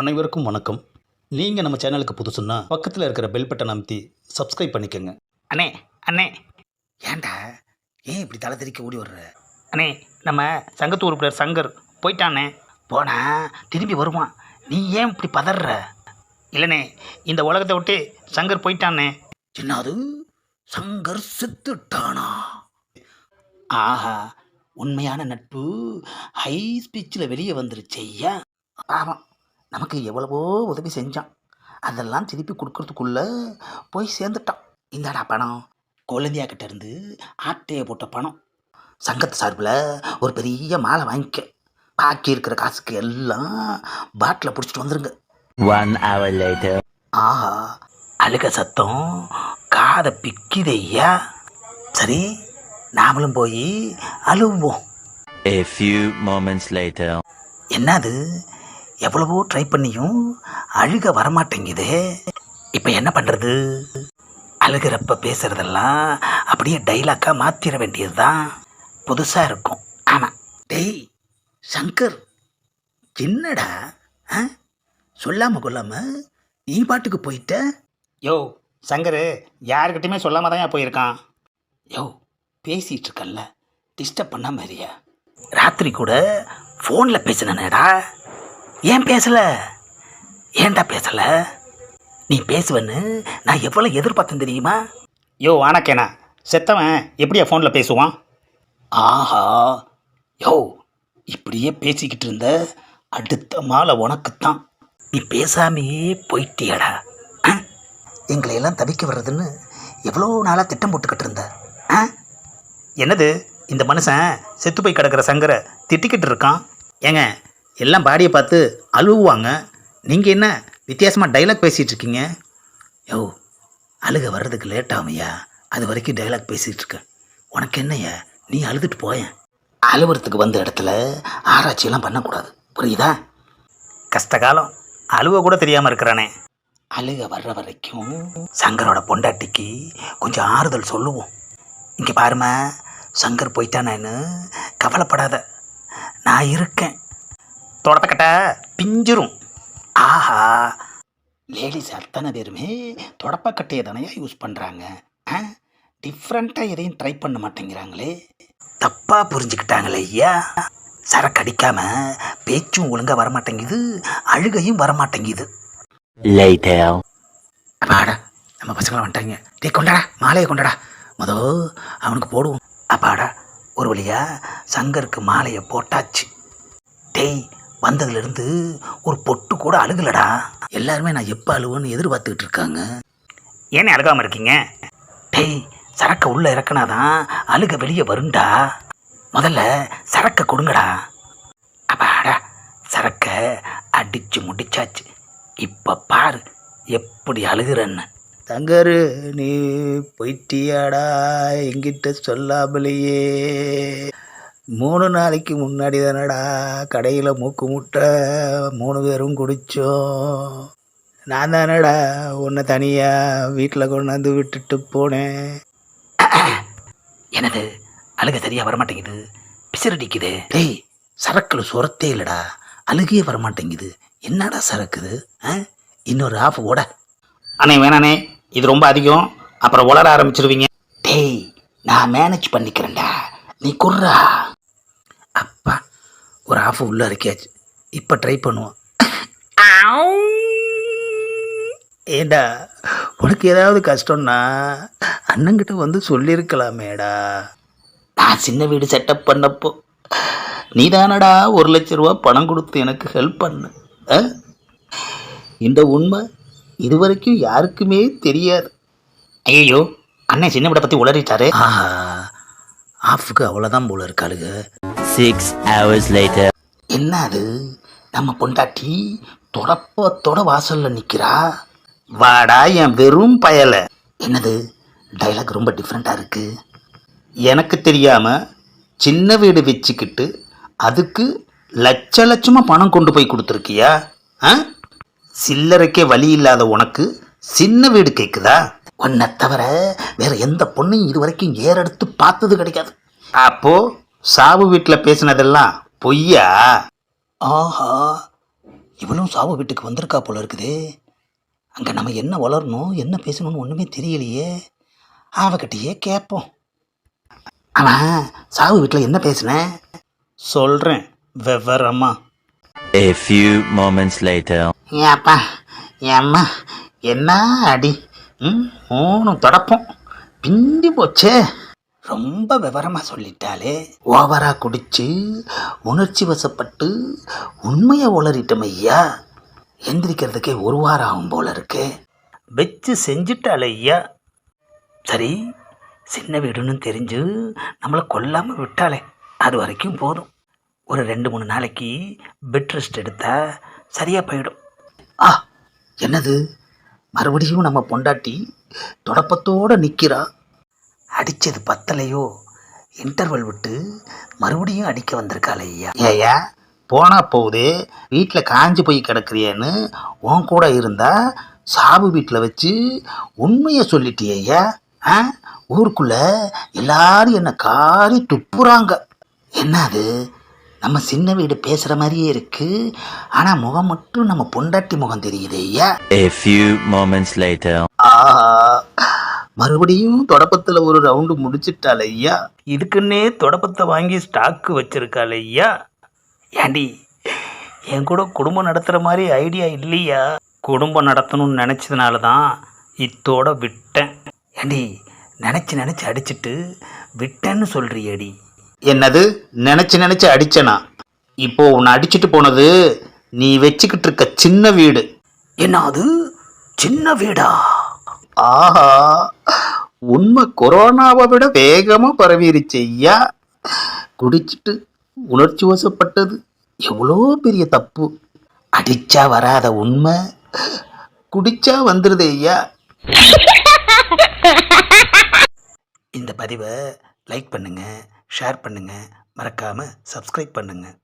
அனைவருக்கும் வணக்கம். நீங்கள் நம்ம சேனலுக்கு புதுசுன்னா பக்கத்தில் இருக்கிற பெல் பட்டன் அமைத்தி சப்ஸ்கிரைப் பண்ணிக்கோங்க. அண்ணே அண்ணே. ஏன்டா? ஏன் இப்படி தலை தெறிக்க ஓடி வர்ற? அண்ணே நம்ம சங்கத்து உறுப்பினர் சங்கர் போயிட்டானே. போனா? திரும்பி வருவான். நீ ஏன் இப்படி பதற இல்லைண்ணே இந்த உலகத்தை விட்டு சங்கர் போயிட்டானே. என்னது? சங்கர் செத்துட்டானா? ஆஹா உண்மையான நட்பு. ஹை ஸ்பீச்சில் வெளியே வந்துருச்சு ஐயா. பாவம் நமக்கு எவ்வளவோ உதவி செஞ்சான். அதெல்லாம் திருப்பி கொடுக்கறதுக்குள்ள போய் சேர்ந்துட்டான். இந்தாடா பணம். குழந்தையா கிட்ட இருந்து ஆட்டையை போட்ட பணம். சங்கத்து சார்பில் ஒரு பெரிய மாலை வாங்கிக்க. பாக்கி இருக்கிற காசுக்கு எல்லாம் பாட்டில் பிடிச்சிட்டு வந்துருங்க. One hour later. ஆஹா அழுக சத்தம் காதை பிக்குதையா சரி நாமளும் போய் அழுவோம். A few moments later. என்னது? எவ்வளவோ ட்ரை பண்ணியும் அழுக வரமாட்டேங்குதே. இப்போ என்ன பண்ணுறது அழுகிறப்ப பேசுகிறதெல்லாம் அப்படியே டைலாக்காக மாற்றிட வேண்டியது தான் புதுசாக இருக்கும். ஆனால் டேய் சங்கர் என்னடா ஆ? சொல்லாமல் கொள்ளாமல் நீ பாட்டுக்கு போயிட்ட? யோ சங்கர் யாருக்கிட்டையுமே சொல்லாமல் தான் போயிருக்கான்? யோ பேசிகிட்டு இருக்கல்ல. டிஸ்டர்ப் பண்ண மாதிரியா ராத்திரி கூட ஃபோனில் பேசினேடா ஏன் பேசலை? ஏன்டா பேசலை? நீ பேசுவேன்னு நான் எவ்வளோ எதிர்பார்த்தேன் தெரியுமா? யோ ஆனக்கேனா செத்தவன் எப்படியா ஃபோனில் பேசுவான்? ஆஹா. யோ இப்படியே பேசிக்கிட்டு இருந்த அடுத்த மாலை உனக்குத்தான். நீ பேசாமையே போயிட்டியடா. ஆ? எங்களை எல்லாம் தவிக்க வர்றதுன்னு எவ்வளோ நாளாக திட்டம் போட்டுக்கிட்டு இருந்த? ஆ என்னது? இந்த மனுஷன் செத்து போய் கிடக்கிற சங்கரை திட்டிக்கிட்டு இருக்கான்? ஏங்க எல்லாம் பாடியை பார்த்து அழுவுவாங்க. நீங்கள் என்ன வித்தியாசமாக டைலாக் பேசிகிட்டு இருக்கீங்க? யோ அழுக வர்றதுக்கு லேட் அது வரைக்கும் டைலாக் பேசிகிட்டு இருக்க உனக்கு என்னய்யா? நீ அழுதுட்டு போயேன். அழுவுறதுக்கு வந்த இடத்துல ஆராய்ச்சியெல்லாம் பண்ணக்கூடாது. புரியுதா? கஷ்டகாலம் அழுவ கூட தெரியாமல் இருக்கிறானே. அழுக வர்ற வரைக்கும் சங்கரோட பொண்டாட்டிக்கு கொஞ்சம் ஆறுதல் சொல்லுவோம். இங்கே பாருமா சங்கர் போயிட்டானேன்னு கவலைப்படாத. நான் இருக்கேன். தொடப்பக்கட்ட பிஞ்சிரும். ஆஹா. லேடிஸ் அத்தனை பேருமே தொடப்பக்கட்டையை தானே யூஸ் பண்ணுறாங்க ஆ? டிஃப்ரெண்ட்டாக எதையும் ட்ரை பண்ண மாட்டேங்கிறாங்களே. தப்பாக புரிஞ்சுக்கிட்டாங்களே ஐயா. சரக்கு அடிக்காம பேச்சும் ஒழுங்காக வரமாட்டேங்குது அழுகையும் வரமாட்டேங்குது. Later. அப்பாடா நம்ம பசங்களாம் வந்துட்டாங்க. டேய் கொண்டாடா மாலையை கொண்டாடா. மொதோ அவனுக்கு போடுவோம். அப்பாடா ஒரு வழியா சங்கருக்கு மாலையை போட்டாச்சு. டேய் வந்ததுலேருந்து ஒரு பொட்டு கூட அழுகலடா. எல்லாருமே நான் எப்போ அழுவேன்னு எதிர்பார்த்துக்கிட்டு இருக்காங்க. ஏனே அழுகாமல் இருக்கீங்க? டேய் சரக்கை உள்ளே இறக்குனாதான் அழுக வெளியே வரும்டா. முதல்ல சரக்கை கொடுங்கடா. அப்பாடா சரக்கை அடிச்சு முடிச்சாச்சு. இப்போ பாரு எப்படி அழுகிறன்னு. தங்கரு நீ போயிட்டியாடா? எங்கிட்ட சொல்லாமலேயே. மூணு நாளைக்கு முன்னாடி தானடா கடையில் மூக்கு முட்டை மூணு பேரும் குடித்தோம் நான் தானடா உன்னை தனியாக வீட்டில் கொண்டாந்து விட்டுட்டு போனேன். எனது அழுக சரியாக வரமாட்டேங்குது. பிசிறடிக்குது. டேய் சரக்குல சுரத்தே இல்லைடா. அழுகையே வரமாட்டேங்குது. என்னடா சரக்குது? ஆ? இன்னொரு ஆஃப் ஓட. அண்ணே வேணாண்ணே. இது ரொம்ப அதிகம். அப்புறம் உளர ஆரம்பிச்சிருவீங்க. டேய் நான் மேனேஜ் பண்ணிக்கிறேன்டா. நீ அப்பா ஒரு ஆஃப் உள்ள இருக்கியாச்சு இப்போ ட்ரை பண்ணுவோம். ஏண்டா உனக்கு ஏதாவது கஷ்டம்னா அண்ணங்கிட்ட வந்து சொல்லியிருக்கலாமேடா நான் சின்ன வீடு செட்டப் பண்ணப்போ நீதானடா ஒரு லட்ச ரூபா பணம் கொடுத்து எனக்கு ஹெல்ப் பண்ண? இந்த உண்மை இதுவரைக்கும் யாருக்குமே தெரியாது. ஐயோ அண்ணன் சின்ன விட பற்றி உளறிட்டாரு. ஆஹா ஆஃபுக்கு அவ்வளோதான் போல இருக்காளுங்க சிக்ஸ் ஹவர்ஸ் லேட்டர் என்ன அது நம்ம பொண்டாட்டி தொடப்பத்தோட வாசல்ல நிக்கிறா? வாடா என் வெறும் பயல. என்னது? டைலாக் ரொம்ப டிஃப்ரெண்ட்டாக இருக்கு. எனக்கு தெரியாம சின்ன வீடு வச்சுக்கிட்டு அதுக்கு லட்ச லட்சமா பணம் கொண்டு போய் கொடுத்துருக்கியா? ஆ? சில்லறைக்கே வழி இல்லாத உனக்கு சின்ன வீடு கேட்குதா உன்னை தவிர வேற எந்த பொண்ணையும் இது வரைக்கும் ஏறெடுத்து பார்த்தது கிடைக்காது. அப்போது சாவு வீட்டில் பேசினதெல்லாம் பொய்யா? ஆஹா இவளும் சாவு வீட்டுக்கு வந்திருக்கா போல இருக்குதே. அங்கே நம்ம என்ன வளரணும் என்ன பேசணும்னு ஒன்றுமே தெரியலையே. அவகிட்டயே கேட்போம். அவன் சாவு வீட்டில் என்ன பேசுனேன் சொல்கிறேன் விவரமா. A few moments later. ஏப்பா ஏம்மா என்ன அடி? ம் மூணு தொடப்பம். பிந்தி போச்சே. ரொம்ப விவரமாக சொல்லிட்டாலே. ஓவராக குடிச்சு உணர்ச்சி வசப்பட்டு உண்மையை உளறிட்டோம் ஐயா. எந்திரிக்கிறதுக்கே ஒரு வாரம் ஆகும் போல இருக்கு. வச்சு செஞ்சுட்டாள் ஐயா. சரி சின்ன வீடுன்னு தெரிஞ்சு நம்மளை கொல்லாமல் விட்டாளே அது வரைக்கும் போதும். ஒரு ரெண்டு மூணு நாளைக்கு பெட் ரெஸ்ட் எடுத்தால் சரியாக போயிடும். ஆ என்னது? மறுபடியும் நம்ம பொண்டாட்டி தொடப்பத்தோடு நிற்கிறா அடித்தது பத்தலையோ? இன்டர்வல் விட்டு மறுபடியும் அடிக்க வந்திருக்காள் ஐயா. ஏயா போனா போகுது வீட்டில் காஞ்சு போய் கிடக்குறியேன்னு உன் கூட இருந்தா சாவு வீட்டில் வச்சு உண்மையை சொல்லிட்டியா ஆ? ஊருக்குள்ள எல்லாரும் என்னை காரி துப்புறாங்க. என்ன அது? நம்ம சின்ன வீடு பேசுகிற மாதிரியே இருக்கு. ஆனால் முகம் மட்டும் நம்ம பொண்டாட்டி முகம் தெரியுது ஐயா. A few moments later. ஆஹா. மறுபடியும் தொடப்பத்தில் ஒரு ரவுண்டு முடிச்சிட்டாள் ஐயா. இதுக்குன்னே தொடப்பத்தை வாங்கி ஸ்டாக்கு வச்சிருக்காள் ஐயா. ஏண்டி என் கூட குடும்பம் நடத்துகிற மாதிரி ஐடியா இல்லையா? குடும்பம் நடத்தணும்னு நினச்சதுனால தான் இத்தோட விட்டேன். ஏண்டி நினச்சி நினச்சி அடிச்சிட்டு விட்டேன்னு சொல்கிறியடி என்னது? நினச்சி நினச்சி அடித்தனா இப்போ உன்னை அடிச்சிட்டு போனது நீ வச்சுக்கிட்டு இருக்க சின்ன வீடு. என்ன அது சின்ன வீடா? ஆஹா உண்மை கொரோனாவை விட வேகமாக பரவிருச்சு ஐயா குடிச்சிட்டு உணர்ச்சி வசப்பட்டது எவ்வளோ பெரிய தப்பு. அடிச்சா வராத உண்மை. குடிச்சா வந்துடுது ஐயா. இந்த பதிவை லைக் பண்ணுங்கள் ஷேர் பண்ணுங்கள் மறக்காமல் சப்ஸ்கிரைப் பண்ணுங்கள்